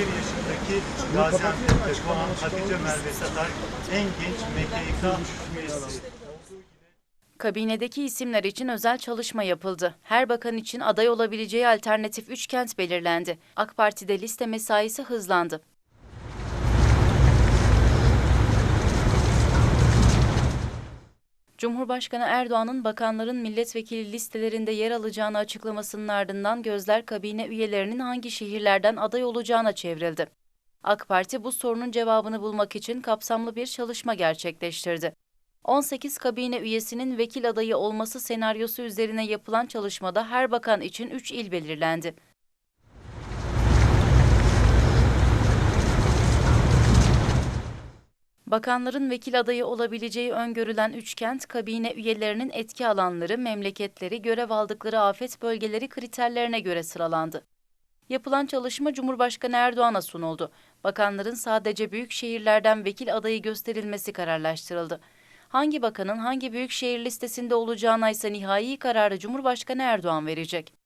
yaşındaki Gaziantep'te doğan Hatice Merve Satar en genç MKK üyesi. Kabinedeki isimler için özel çalışma yapıldı. Her bakan için aday olabileceği alternatif üç kent belirlendi. AK Parti'de liste mesaisi hızlandı. Cumhurbaşkanı Erdoğan'ın bakanların milletvekili listelerinde yer alacağını açıklamasının ardından gözler kabine üyelerinin hangi şehirlerden aday olacağına çevrildi. AK Parti bu sorunun cevabını bulmak için kapsamlı bir çalışma gerçekleştirdi. 18 kabine üyesinin vekil adayı olması senaryosu üzerine yapılan çalışmada her bakan için 3 il belirlendi. Bakanların vekil adayı olabileceği öngörülen üç kent, kabine üyelerinin etki alanları, memleketleri, görev aldıkları afet bölgeleri kriterlerine göre sıralandı. Yapılan çalışma Cumhurbaşkanı Erdoğan'a sunuldu. Bakanların sadece büyük şehirlerden vekil adayı gösterilmesi kararlaştırıldı. Hangi bakanın hangi büyük şehir listesinde olacağına ise nihai kararı Cumhurbaşkanı Erdoğan verecek.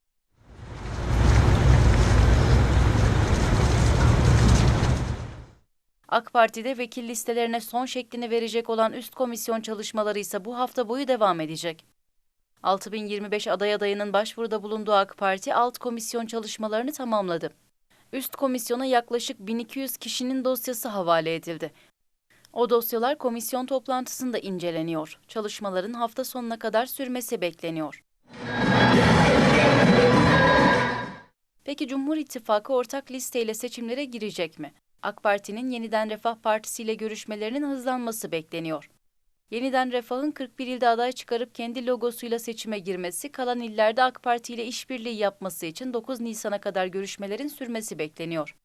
AK Parti'de vekil listelerine son şeklini verecek olan üst komisyon çalışmaları ise bu hafta boyu devam edecek. 6025 aday adayının başvuruda bulunduğu AK Parti alt komisyon çalışmalarını tamamladı. Üst komisyona yaklaşık 1200 kişinin dosyası havale edildi. O dosyalar komisyon toplantısında inceleniyor. Çalışmaların hafta sonuna kadar sürmesi bekleniyor. Peki Cumhur İttifakı ortak listeyle seçimlere girecek mi? AK Parti'nin Yeniden Refah Partisi ile görüşmelerinin hızlanması bekleniyor. Yeniden Refah'ın 41 ilde aday çıkarıp kendi logosuyla seçime girmesi, kalan illerde AK Parti ile işbirliği yapması için 9 Nisan'a kadar görüşmelerin sürmesi bekleniyor.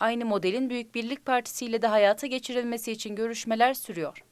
Aynı modelin Büyük Birlik Partisi ile de hayata geçirilmesi için görüşmeler sürüyor.